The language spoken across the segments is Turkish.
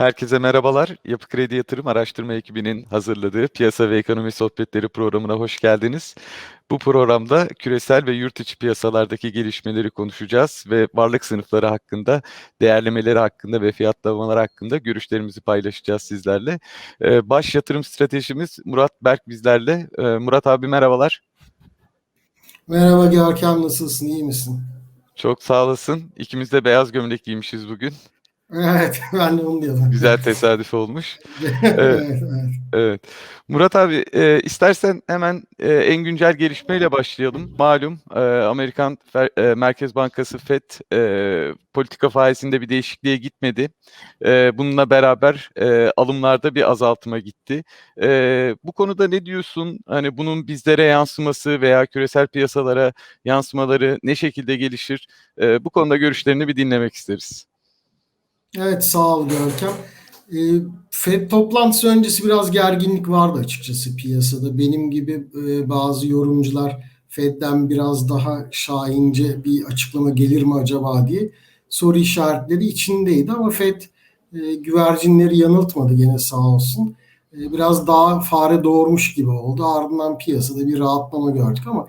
Herkese merhabalar. Yapı Kredi Yatırım Araştırma ekibinin hazırladığı Piyasa ve Ekonomi Sohbetleri programına hoş geldiniz. Bu programda küresel ve yurt içi piyasalardaki gelişmeleri konuşacağız ve varlık sınıfları hakkında, değerlemeleri hakkında ve fiyatlamalar hakkında görüşlerimizi paylaşacağız sizlerle. Ee, baş yatırım stratejimiz Murat Berk bizlerle. Ee, Murat abi merhabalar. Merhaba Görkem nasılsın iyi misin? Çok sağ olasın. İkimiz de beyaz gömlek giymişiz bugün. Evet ben de onu diyordum. Güzel tesadüf olmuş. evet, evet. Evet. Murat abi e, istersen hemen e, en güncel gelişmeyle başlayalım. Malum e, Amerikan Fer- e, Merkez Bankası FED e, politika faizinde bir değişikliğe gitmedi. E, bununla beraber e, alımlarda bir azaltıma gitti. E, bu konuda ne diyorsun? Hani bunun bizlere yansıması veya küresel piyasalara yansımaları ne şekilde gelişir? E, bu konuda görüşlerini bir dinlemek isteriz. Evet sağ ol Görkem. Ee, FED toplantısı öncesi biraz gerginlik vardı açıkçası piyasada. Benim gibi e, bazı yorumcular FED'den biraz daha şahince bir açıklama gelir mi acaba diye soru işaretleri içindeydi ama FED e, güvercinleri yanıltmadı gene sağ olsun. E, biraz daha fare doğurmuş gibi oldu. Ardından piyasada bir rahatlama gördük ama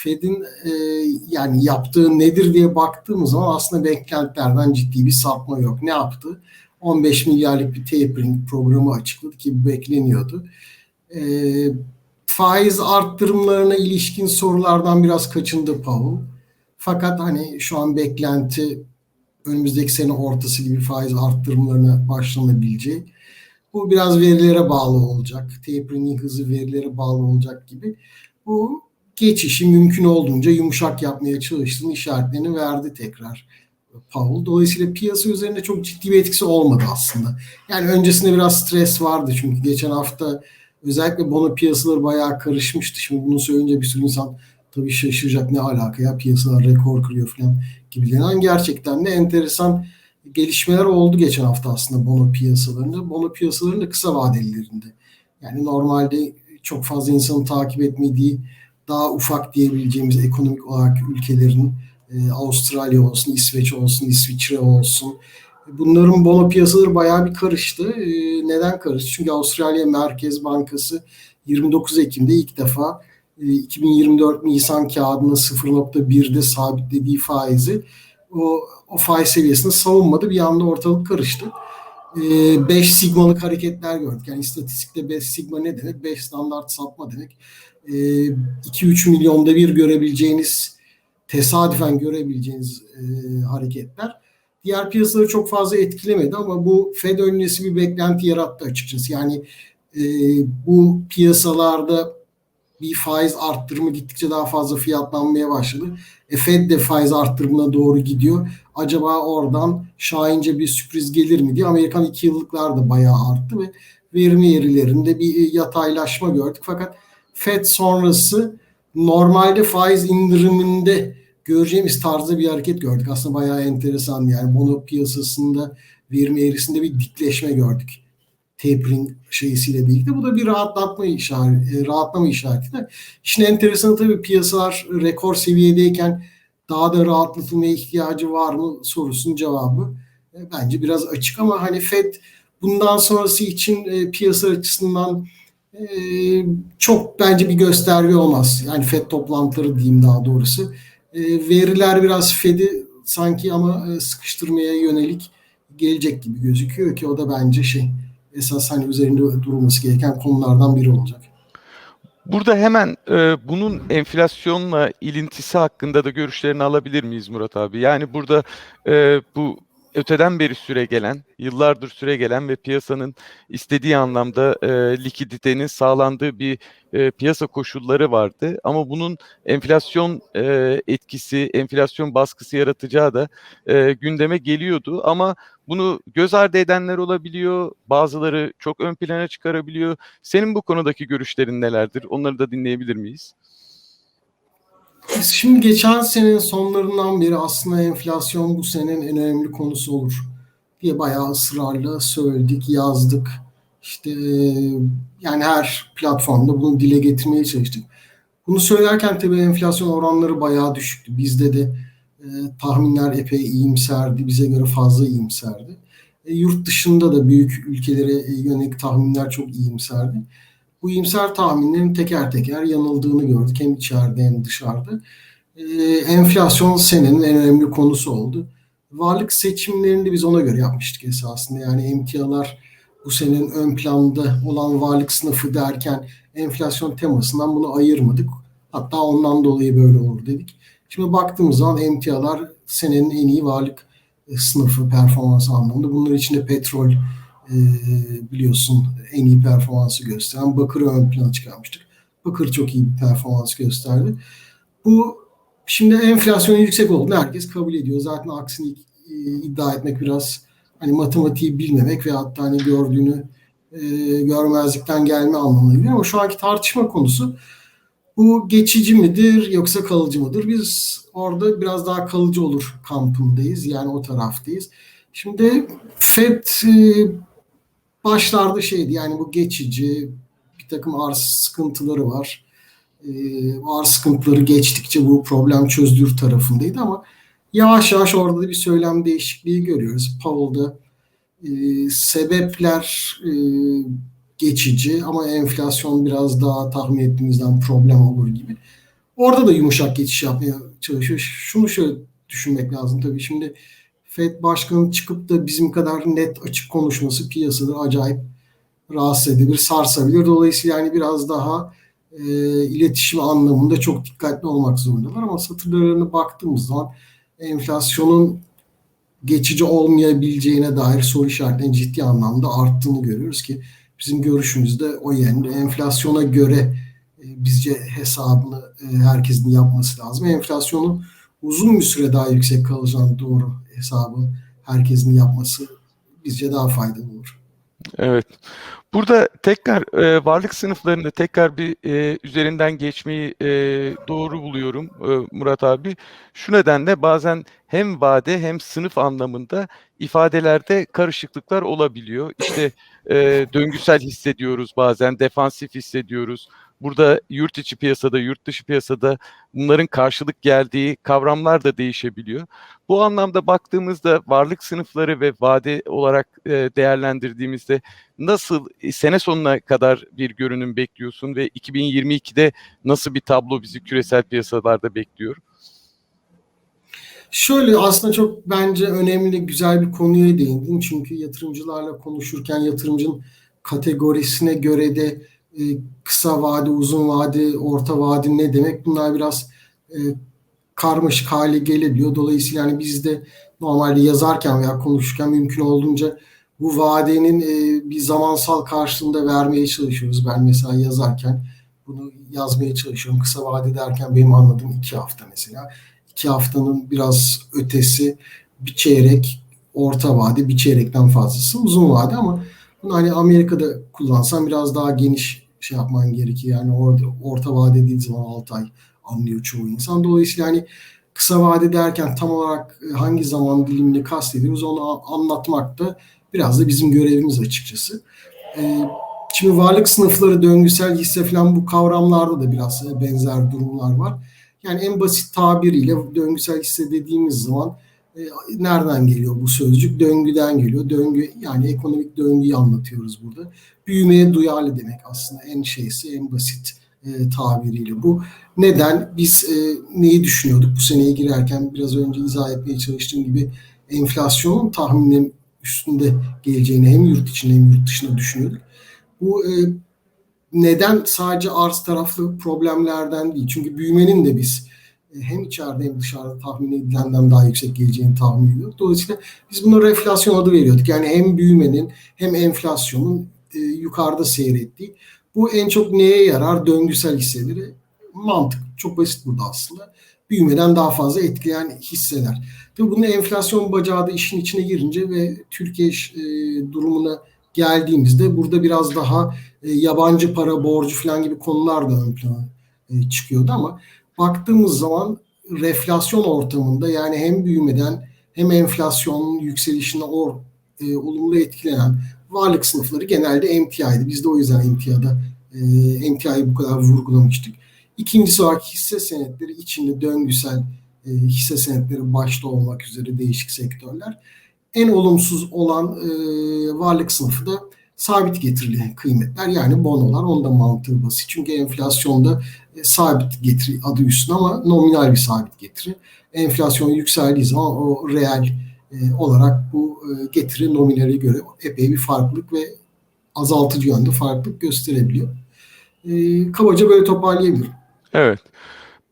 Fed'in e, yani yaptığı nedir diye baktığımız zaman aslında beklentilerden ciddi bir sapma yok. Ne yaptı? 15 milyarlık bir tapering programı açıkladı ki bekleniyordu. E, faiz arttırımlarına ilişkin sorulardan biraz kaçındı Powell. Fakat hani şu an beklenti önümüzdeki sene ortası gibi faiz arttırımlarına başlanabileceği. Bu biraz verilere bağlı olacak. Tapering'in hızı verilere bağlı olacak gibi. Bu geçişi mümkün olduğunca yumuşak yapmaya çalıştığını işaretlerini verdi tekrar Powell. Dolayısıyla piyasa üzerinde çok ciddi bir etkisi olmadı aslında. Yani öncesinde biraz stres vardı çünkü geçen hafta özellikle bono piyasaları bayağı karışmıştı. Şimdi bunu söyleyince bir sürü insan tabii şaşıracak ne alaka ya piyasalar rekor kırıyor falan gibi denen gerçekten de enteresan gelişmeler oldu geçen hafta aslında bono piyasalarında. Bono piyasalarının da kısa vadelilerinde. Yani normalde çok fazla insanın takip etmediği daha ufak diyebileceğimiz ekonomik olarak ülkelerin e, Avustralya olsun, İsveç olsun, İsviçre olsun. Bunların bono piyasaları bayağı bir karıştı. E, neden karıştı? Çünkü Avustralya Merkez Bankası 29 Ekim'de ilk defa e, 2024 Nisan kağıdına 0.1'de sabitlediği faizi o, o faiz seviyesini savunmadı. Bir anda ortalık karıştı. 5 sigmalık hareketler gördük. Yani istatistikte 5 sigma ne demek? 5 standart sapma demek. 2-3 milyonda bir görebileceğiniz tesadüfen görebileceğiniz e, hareketler. Diğer piyasaları çok fazla etkilemedi ama bu Fed öncesi bir beklenti yarattı açıkçası. Yani e, bu piyasalarda bir faiz arttırımı gittikçe daha fazla fiyatlanmaya başladı. E, Fed de faiz arttırımına doğru gidiyor. Acaba oradan şahince bir sürpriz gelir mi diye Amerikan iki yıllıklar da bayağı arttı ve verimi verilerinde bir yataylaşma gördük. Fakat Fed sonrası normalde faiz indiriminde göreceğimiz tarzda bir hareket gördük. Aslında bayağı enteresan yani bono piyasasında verimi eğrisinde bir dikleşme gördük. Tapering şeysiyle birlikte. Bu da bir rahatlatma işareti, rahatlama işareti. İşin enteresanı tabii piyasalar rekor seviyedeyken daha da rahatlatılmaya ihtiyacı var mı sorusunun cevabı bence biraz açık ama hani Fed bundan sonrası için e, piyasa açısından e, çok bence bir gösterge olmaz. Yani FED toplantıları diyeyim daha doğrusu. E, veriler biraz FED'i sanki ama e, sıkıştırmaya yönelik gelecek gibi gözüküyor ki o da bence şey esas hani üzerinde durulması gereken konulardan biri olacak. Burada hemen e, bunun enflasyonla ilintisi hakkında da görüşlerini alabilir miyiz Murat abi? Yani burada e, bu öteden beri süre gelen, yıllardır süre gelen ve piyasanın istediği anlamda e, likiditenin sağlandığı bir e, piyasa koşulları vardı. Ama bunun enflasyon e, etkisi, enflasyon baskısı yaratacağı da e, gündeme geliyordu. Ama bunu göz ardı edenler olabiliyor, bazıları çok ön plana çıkarabiliyor. Senin bu konudaki görüşlerin nelerdir? Onları da dinleyebilir miyiz? Şimdi geçen senenin sonlarından beri aslında enflasyon bu senenin en önemli konusu olur diye bayağı ısrarla söyledik, yazdık. İşte yani her platformda bunu dile getirmeye çalıştık. Bunu söylerken tabii enflasyon oranları bayağı düşüktü. Bizde de e, tahminler epey iyimserdi. Bize göre fazla iyimserdi. E, yurt dışında da büyük ülkelere e, yönelik tahminler çok iyimserdi. Bu iyimser tahminlerin teker teker yanıldığını gördük hem içeride hem dışarıda. E, enflasyon senenin en önemli konusu oldu. Varlık seçimlerini biz ona göre yapmıştık esasında. Yani emtialar bu senenin ön planda olan varlık sınıfı derken enflasyon temasından bunu ayırmadık. Hatta ondan dolayı böyle olur dedik. Şimdi baktığımız zaman emtialar senenin en iyi varlık sınıfı performans anlamında. Bunların içinde petrol e, biliyorsun en iyi performansı gösteren Bakır'ı ön plana çıkarmıştık. Bakır çok iyi bir performans gösterdi. Bu şimdi enflasyonun yüksek olduğunu herkes kabul ediyor. Zaten aksini e, iddia etmek biraz hani matematiği bilmemek ve hatta hani gördüğünü e, görmezlikten gelme anlamına geliyor. Ama şu anki tartışma konusu bu geçici midir yoksa kalıcı mıdır? Biz orada biraz daha kalıcı olur kampındayız. Yani o taraftayız. Şimdi FED e, başlarda şeydi yani bu geçici bir takım arz sıkıntıları var. E, arz sıkıntıları geçtikçe bu problem çözülür tarafındaydı ama yavaş yavaş orada da bir söylem değişikliği görüyoruz. Powell'da e, sebepler e, geçici ama enflasyon biraz daha tahmin ettiğimizden problem olur gibi. Orada da yumuşak geçiş yapmaya çalışıyor. Şunu şöyle düşünmek lazım tabii. Şimdi FED başkanı çıkıp da bizim kadar net açık konuşması piyasada acayip rahatsız edebilir, sarsabilir. Dolayısıyla yani biraz daha e, iletişim anlamında çok dikkatli olmak zorundalar. Ama satırlarına baktığımız zaman enflasyonun geçici olmayabileceğine dair soru işaretlerinin ciddi anlamda arttığını görüyoruz ki bizim görüşümüzde o yönde enflasyona göre e, bizce hesabını e, herkesin yapması lazım. Enflasyonun uzun bir süre daha yüksek kalacağını doğru hesabı herkesin yapması bizce daha faydalı olur. Evet. Burada tekrar e, varlık sınıflarını tekrar bir e, üzerinden geçmeyi e, doğru buluyorum e, Murat abi. Şu nedenle bazen hem vade hem sınıf anlamında ifadelerde karışıklıklar olabiliyor. İşte e, döngüsel hissediyoruz bazen, defansif hissediyoruz. Burada yurt içi piyasada, yurt dışı piyasada bunların karşılık geldiği kavramlar da değişebiliyor. Bu anlamda baktığımızda varlık sınıfları ve vade olarak e, değerlendirdiğimizde nasıl e, sene sonuna kadar bir görünüm bekliyorsun ve 2022'de nasıl bir tablo bizi küresel piyasalarda bekliyor? Şöyle aslında çok bence önemli, güzel bir konuya değindin. Çünkü yatırımcılarla konuşurken yatırımcının kategorisine göre de e, kısa vade, uzun vade, orta vade ne demek bunlar biraz e, karmaşık hale gelebiliyor. Dolayısıyla yani biz de normalde yazarken veya konuşurken mümkün olduğunca bu vadenin e, bir zamansal karşılığında vermeye çalışıyoruz. Ben mesela yazarken bunu yazmaya çalışıyorum. Kısa vade derken benim anladığım iki hafta mesela. İki haftanın biraz ötesi bir çeyrek, orta vade bir çeyrekten fazlası uzun vade ama bunu hani Amerika'da kullansan biraz daha geniş şey yapman gerekiyor. Yani orada orta vade dediği zaman 6 ay anlıyor çoğu insan. Dolayısıyla hani kısa vade derken tam olarak e, hangi zaman dilimini kastediyoruz onu anlatmak da biraz da bizim görevimiz açıkçası. E, şimdi varlık sınıfları, döngüsel hisse falan bu kavramlarda da biraz e, benzer durumlar var. Yani en basit tabiriyle döngüsel hisse dediğimiz zaman nereden geliyor bu sözcük? Döngüden geliyor. Döngü yani ekonomik döngüyü anlatıyoruz burada. Büyümeye duyarlı demek aslında en şeysi en basit e, tabiriyle bu. Neden? Biz e, neyi düşünüyorduk bu seneye girerken biraz önce izah etmeye çalıştığım gibi enflasyonun tahminin üstünde geleceğini hem yurt içinde hem yurt dışında düşünüyorduk. Bu e, neden sadece arz taraflı problemlerden değil. Çünkü büyümenin de biz e, hem içeride hem dışarıda tahmin edilenden daha yüksek geleceğini tahmin ediyorduk. Dolayısıyla biz buna reflasyon adı veriyorduk. Yani hem büyümenin hem enflasyonun e, yukarıda seyrettiği bu en çok neye yarar? Döngüsel hisseleri. Mantık çok basit burada aslında. Büyümeden daha fazla etkileyen hisseler. Tabii bunun enflasyon bacağı da işin içine girince ve Türkiye e, durumuna geldiğimizde burada biraz daha e, yabancı para borcu falan gibi konular da ön plana e, çıkıyordu ama baktığımız zaman reflasyon ortamında yani hem büyümeden hem enflasyonun yükselişine or, e, olumlu etkilenen varlık sınıfları genelde emtiaydı. Biz de o yüzden emtiada e, emtiayı bu kadar vurgulamıştık. İkincisi olarak hisse senetleri içinde döngüsel e, hisse senetleri başta olmak üzere değişik sektörler. en olumsuz olan e, varlık sınıfı da sabit getirili kıymetler yani bonolar. Onun da mantığı basit. Çünkü enflasyonda e, sabit getiri adı üstünde ama nominal bir sabit getiri. Enflasyon yükseldiği zaman o reel e, olarak bu e, getiri nominale göre epey bir farklılık ve azaltıcı yönde farklılık gösterebiliyor. E, kabaca böyle toparlayabilirim. Evet.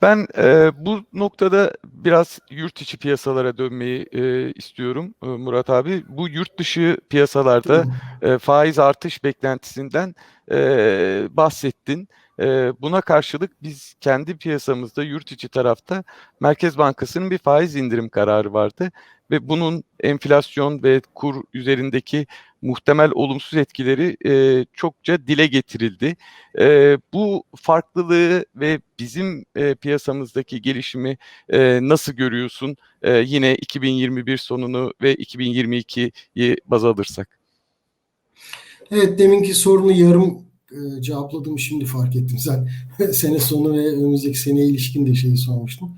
Ben e, bu noktada biraz yurt içi piyasalara dönmeyi e, istiyorum e, Murat abi. Bu yurt dışı piyasalarda e, faiz artış beklentisinden e, bahsettin. E, buna karşılık biz kendi piyasamızda yurt içi tarafta Merkez Bankası'nın bir faiz indirim kararı vardı ve bunun enflasyon ve kur üzerindeki muhtemel olumsuz etkileri e, çokça dile getirildi. E, bu farklılığı ve bizim e, piyasamızdaki gelişimi e, nasıl görüyorsun? E, yine 2021 sonunu ve 2022'yi baz alırsak. Evet deminki sorunu yarım e, cevapladım şimdi fark ettim. Sen sene sonu ve önümüzdeki seneye ilişkin de şeyi sormuştun.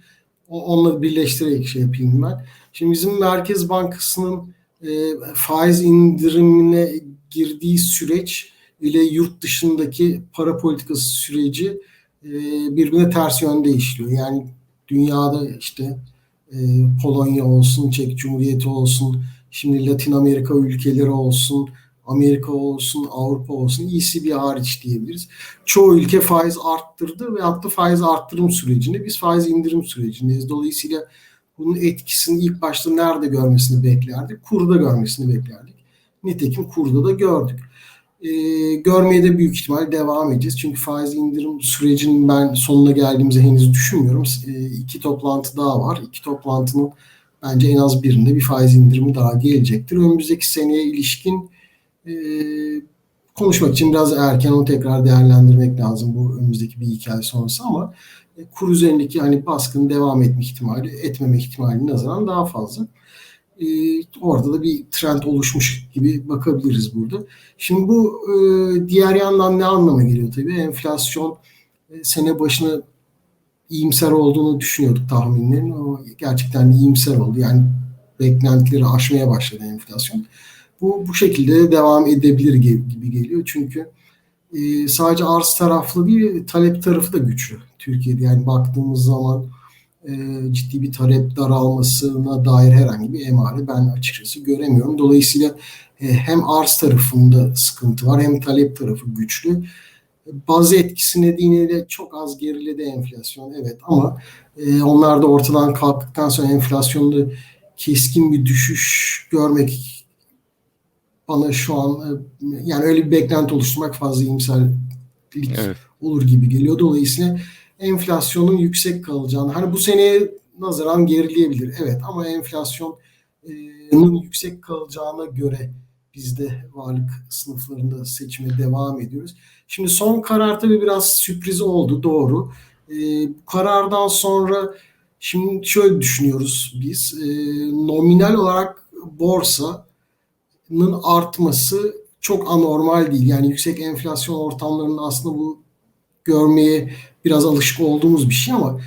O, birleştirerek şey yapayım ben. Şimdi bizim Merkez Bankası'nın e, faiz indirimine girdiği süreç ile yurt dışındaki para politikası süreci e, birbirine ters yönde işliyor. Yani dünyada işte e, Polonya olsun, Çek Cumhuriyeti olsun, şimdi Latin Amerika ülkeleri olsun, Amerika olsun, Avrupa olsun, ECB hariç diyebiliriz. Çoğu ülke faiz arttırdı ve hatta faiz arttırım sürecinde biz faiz indirim sürecindeyiz. Dolayısıyla bunun etkisini ilk başta nerede görmesini beklerdik? Kurda görmesini beklerdik. Nitekim kurda da gördük. Ee, görmeye de büyük ihtimal devam edeceğiz. Çünkü faiz indirim sürecinin ben sonuna geldiğimizi henüz düşünmüyorum. Ee, iki toplantı daha var. İki toplantının bence en az birinde bir faiz indirimi daha gelecektir. Önümüzdeki seneye ilişkin e, konuşmak için biraz erken onu tekrar değerlendirmek lazım bu önümüzdeki bir iki sonrası ama e, kur üzerindeki hani baskının devam etme ihtimali, etmeme ihtimali nazaran daha fazla. E, orada da bir trend oluşmuş gibi bakabiliriz burada. Şimdi bu e, diğer yandan ne anlama geliyor tabii? Enflasyon e, sene başına iyimser olduğunu düşünüyorduk tahminlerin ama gerçekten iyimser oldu. Yani beklentileri aşmaya başladı enflasyon. Bu bu şekilde devam edebilir gibi geliyor. Çünkü e, sadece arz taraflı değil, talep tarafı da güçlü Türkiye'de. Yani baktığımız zaman e, ciddi bir talep daralmasına dair herhangi bir emare ben açıkçası göremiyorum. Dolayısıyla e, hem arz tarafında sıkıntı var hem talep tarafı güçlü. Bazı etkisi nedeniyle çok az geriledi enflasyon evet ama e, onlar da ortadan kalktıktan sonra enflasyonda keskin bir düşüş görmek bana şu an e, yani öyle bir beklenti oluşturmak fazla iyimserlik evet. olur gibi geliyor. Dolayısıyla enflasyonun yüksek kalacağını hani bu seneye nazaran gerileyebilir. Evet ama enflasyonun yüksek kalacağına göre biz de varlık sınıflarında seçime devam ediyoruz. Şimdi son karar tabii biraz sürpriz oldu doğru. E, bu karardan sonra şimdi şöyle düşünüyoruz biz. E, nominal olarak borsa artması çok anormal değil. Yani yüksek enflasyon ortamlarında aslında bu görmeye biraz alışık olduğumuz bir şey ama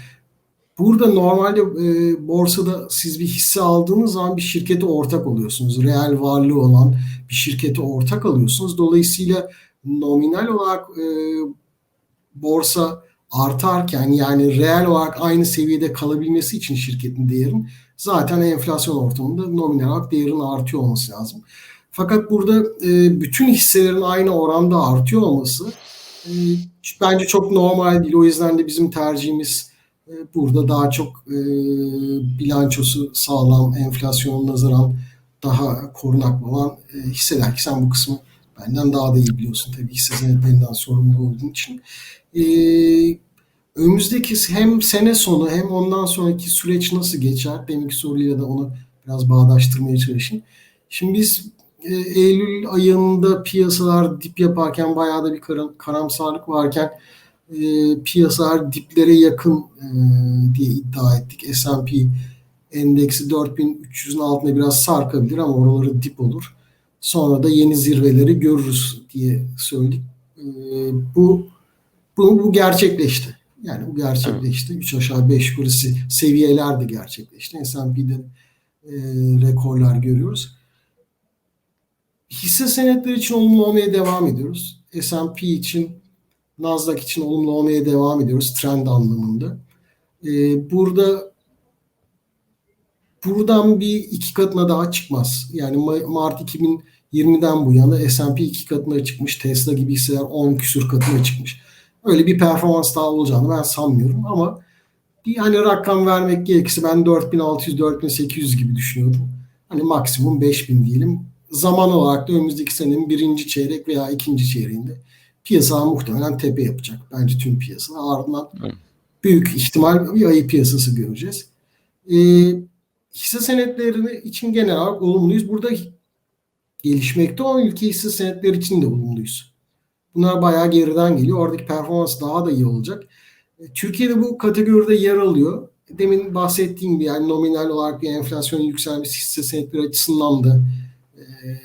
burada normalde e, borsada siz bir hisse aldığınız zaman bir şirkete ortak oluyorsunuz. Reel varlığı olan bir şirkete ortak alıyorsunuz. Dolayısıyla nominal olarak e, borsa artarken yani reel olarak aynı seviyede kalabilmesi için şirketin değerin zaten enflasyon ortamında nominal olarak değerin artıyor olması lazım. Fakat burada e, bütün hisselerin aynı oranda artıyor olması e, bence çok normal değil. O yüzden de bizim tercihimiz e, burada daha çok e, bilançosu sağlam, enflasyonun nazaran daha korunaklı olan e, hisseler ki sen bu kısmı benden daha da iyi biliyorsun tabii hisse senetlerinden sorumlu olduğun için. E, önümüzdeki hem sene sonu hem ondan sonraki süreç nasıl geçer? Deminki soruyla da onu biraz bağdaştırmaya çalışayım. Şimdi biz e, Eylül ayında piyasalar dip yaparken bayağı da bir karamsarlık varken e, piyasalar diplere yakın e, diye iddia ettik. S&P endeksi 4300'ün altında biraz sarkabilir ama oraları dip olur. Sonra da yeni zirveleri görürüz diye söyledik. E, bu, bu bu gerçekleşti. Yani bu gerçekleşti. 3 aşağı 5 yukarı seviyeler de gerçekleşti. S&P'de e, rekorlar görüyoruz. hisse senetleri için olumlu olmaya devam ediyoruz. S&P için, Nasdaq için olumlu olmaya devam ediyoruz trend anlamında. Ee, burada buradan bir iki katına daha çıkmaz. Yani Ma- Mart 2020'den bu yana S&P iki katına çıkmış. Tesla gibi hisseler 10 küsür katına çıkmış. Öyle bir performans daha olacağını ben sanmıyorum ama bir hani rakam vermek gerekirse ben 4600-4800 gibi düşünüyorum. Hani maksimum 5000 diyelim. Zaman olarak da önümüzdeki senenin birinci çeyrek veya ikinci çeyreğinde piyasa muhtemelen tepe yapacak. Bence tüm piyasa. Ardından Evet. büyük ihtimal bir ayı piyasası göreceğiz. Ee, hisse senetleri için genel olarak olumluyuz. Burada gelişmekte olan ülke hisse senetleri için de olumluyuz. Bunlar bayağı geriden geliyor. Oradaki performans daha da iyi olacak. E, Türkiye'de bu kategoride yer alıyor. Demin bahsettiğim gibi yani nominal olarak bir enflasyonun yükselmesi hisse senetleri açısından da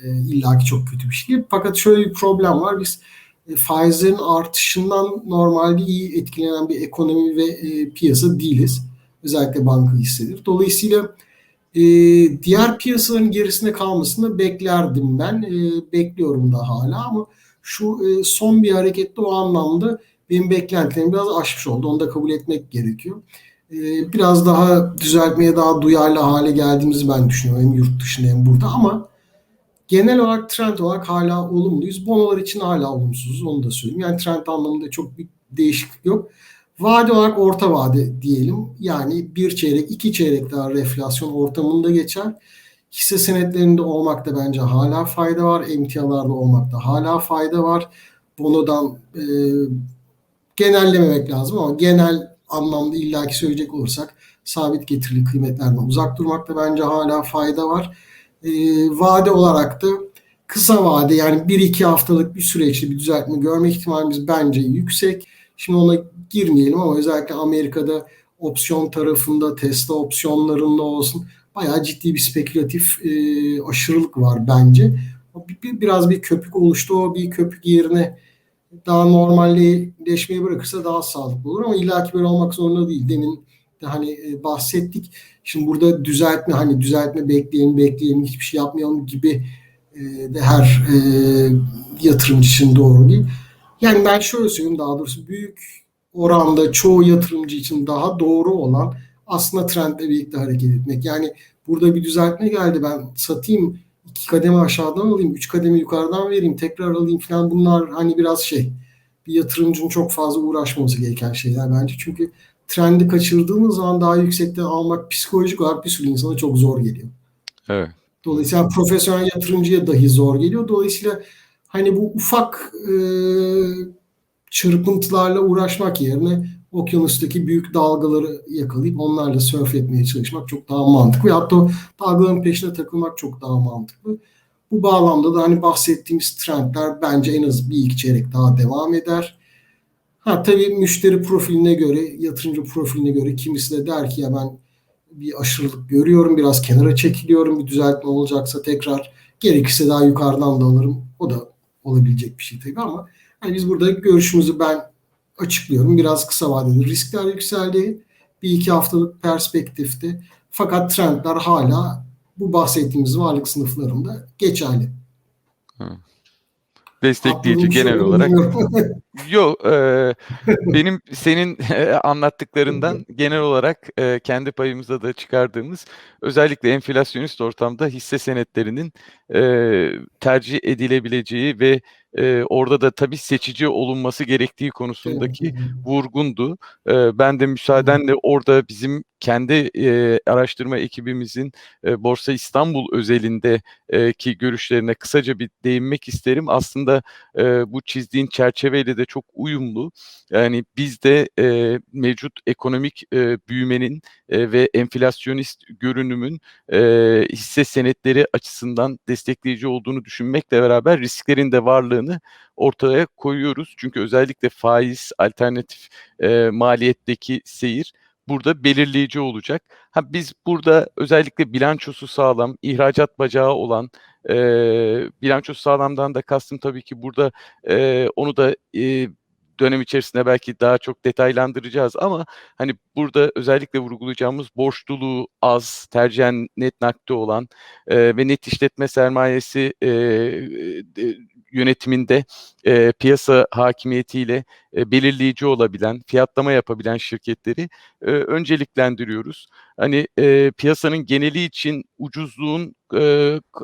e, illaki çok kötü bir şey. Fakat şöyle bir problem var. Biz e, faizlerin artışından normalde iyi etkilenen bir ekonomi ve e, piyasa değiliz. Özellikle banka hissedir. Dolayısıyla e, diğer piyasaların gerisinde kalmasını beklerdim ben. E, bekliyorum da hala ama şu e, son bir harekette o anlamda benim beklentilerimi biraz aşmış oldu. Onu da kabul etmek gerekiyor. E, biraz daha düzeltmeye daha duyarlı hale geldiğimizi ben düşünüyorum. Hem yurt dışında hem burada ama genel olarak trend olarak hala olumluyuz. Bonolar için hala olumsuzuz onu da söyleyeyim. Yani trend anlamında çok bir değişiklik yok. Vade olarak orta vade diyelim. Yani bir çeyrek, iki çeyrek daha reflasyon ortamında geçer. Hisse senetlerinde olmakta bence hala fayda var. Emtialarda olmakta hala fayda var. Bonodan e, genellememek lazım ama genel anlamda illaki söyleyecek olursak sabit getirili kıymetlerden uzak durmakta bence hala fayda var. E, vade olarak da kısa vade yani 1-2 haftalık bir süreçte bir düzeltme görme ihtimalimiz bence yüksek. Şimdi ona girmeyelim ama özellikle Amerika'da opsiyon tarafında Tesla opsiyonlarında olsun bayağı ciddi bir spekülatif e, aşırılık var bence. Biraz bir köpük oluştu. O bir köpük yerine daha normalleşmeye bırakırsa daha sağlıklı olur ama illaki böyle olmak zorunda değil. Demin de hani e, bahsettik. Şimdi burada düzeltme hani düzeltme bekleyelim bekleyelim hiçbir şey yapmayalım gibi e, de her e, yatırımcı için doğru değil. Yani ben şöyle söyleyeyim daha doğrusu büyük oranda çoğu yatırımcı için daha doğru olan aslında trendle birlikte hareket etmek. Yani burada bir düzeltme geldi ben satayım iki kademe aşağıdan alayım, üç kademe yukarıdan vereyim, tekrar alayım falan bunlar hani biraz şey bir yatırımcının çok fazla uğraşmaması gereken şeyler bence. Çünkü trendi kaçırdığınız zaman daha yüksekten almak psikolojik olarak bir sürü insana çok zor geliyor. Evet. Dolayısıyla profesyonel yatırımcıya dahi zor geliyor. Dolayısıyla hani bu ufak e, çırpıntılarla uğraşmak yerine okyanustaki büyük dalgaları yakalayıp onlarla sörf etmeye çalışmak çok daha mantıklı. Hatta dalgaların peşine takılmak çok daha mantıklı. Bu bağlamda da hani bahsettiğimiz trendler bence en az bir iki çeyrek daha devam eder. Ha tabii müşteri profiline göre, yatırımcı profiline göre kimisi de der ki ya ben bir aşırılık görüyorum, biraz kenara çekiliyorum, bir düzeltme olacaksa tekrar gerekirse daha yukarıdan da alırım. O da olabilecek bir şey tabii ama hani biz burada görüşümüzü ben açıklıyorum. Biraz kısa vadeli riskler yükseldi. Bir iki haftalık perspektifte. Fakat trendler hala bu bahsettiğimiz varlık sınıflarında geçerli. Destekleyici bir şey genel olarak. Yok, eee, benim senin anlattıklarından genel olarak eee, kendi payımıza da çıkardığımız özellikle enflasyonist ortamda hisse senetlerinin eee, tercih edilebileceği ve eee, orada da tabii seçici olunması gerektiği konusundaki vurgundu. Eee, ben de müsaadenle orada bizim kendi eee, araştırma ekibimizin eee, Borsa İstanbul özelinde eee, ki görüşlerine kısaca bir değinmek isterim. Aslında eee, bu çizdiğin çerçeveyle de çok uyumlu. Yani biz de eee, mevcut ekonomik eee, büyümenin eee, ve enflasyonist görünümün eee, hisse senetleri açısından destekleyici olduğunu düşünmekle beraber risklerin de varlığını ortaya koyuyoruz. Çünkü özellikle faiz, alternatif eee, maliyetteki seyir burada belirleyici olacak. Ha biz burada özellikle bilançosu sağlam, ihracat bacağı olan, eee, bilançosu sağlamdan da kastım tabii ki burada eee, onu da eee, dönem içerisinde belki daha çok detaylandıracağız ama hani burada özellikle vurgulayacağımız borçluluğu az, tercihen net nakdi olan e, ve net işletme sermayesi e, e, yönetiminde e, piyasa hakimiyetiyle e, belirleyici olabilen, fiyatlama yapabilen şirketleri e, önceliklendiriyoruz. Hani e, piyasanın geneli için ucuzluğun e,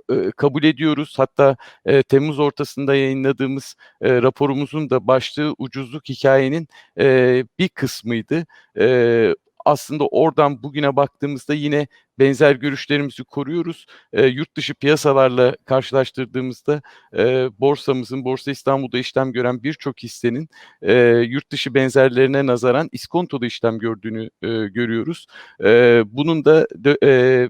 e, kabul ediyoruz. Hatta e, Temmuz ortasında yayınladığımız e, raporumuzun da başlığı ucuzluk hikayenin e, bir kısmıydı. E, aslında oradan bugüne baktığımızda yine benzer görüşlerimizi koruyoruz. E, yurt dışı piyasalarla karşılaştırdığımızda e, borsamızın, Borsa İstanbul'da işlem gören birçok hissenin e, yurt dışı benzerlerine nazaran iskontoda işlem gördüğünü e, görüyoruz. E, bunun da dö- e,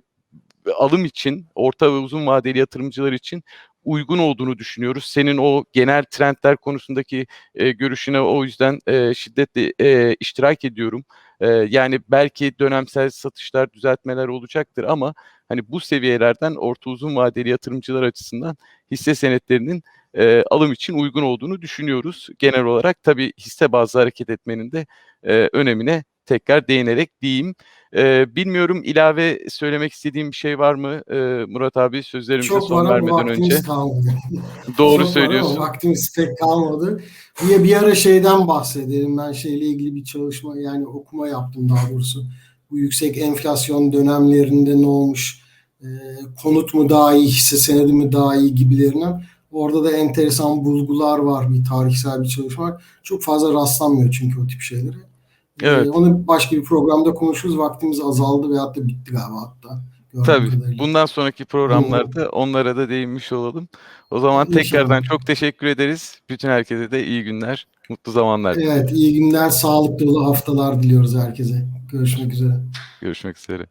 alım için, orta ve uzun vadeli yatırımcılar için uygun olduğunu düşünüyoruz. Senin o genel trendler konusundaki e, görüşüne o yüzden e, şiddetle e, iştirak ediyorum. Yani belki dönemsel satışlar, düzeltmeler olacaktır ama hani bu seviyelerden orta uzun vadeli yatırımcılar açısından hisse senetlerinin e, alım için uygun olduğunu düşünüyoruz. Genel olarak tabii hisse bazlı hareket etmenin de e, önemine tekrar değinerek diyeyim. E, bilmiyorum ilave söylemek istediğim bir şey var mı e, Murat abi sözlerimize Çok son vermeden önce. kalmadı. Doğru Çok söylüyorsun. Vaktimiz pek kalmadı. Bir, bir ara şeyden bahsedelim. Ben şeyle ilgili bir çalışma yani okuma yaptım daha doğrusu. Bu yüksek enflasyon dönemlerinde ne olmuş? Ee, konut mu daha iyi, hisse senedi mi daha iyi gibilerinden. Orada da enteresan bulgular var. Bir tarihsel bir çalışma. Çok fazla rastlanmıyor çünkü o tip şeylere. Ee, Evet. onu başka bir programda konuşuruz. Vaktimiz azaldı veyahut da bitti galiba hatta. Tabii. kadarıyla. Bundan sonraki programlarda onlara da değinmiş olalım. O zaman İnşallah. tekrardan çok teşekkür ederiz. Bütün herkese de iyi günler, mutlu zamanlar. Evet, iyi günler, sağlıklı dolu haftalar diliyoruz herkese. Görüşmek üzere. Görüşmek üzere.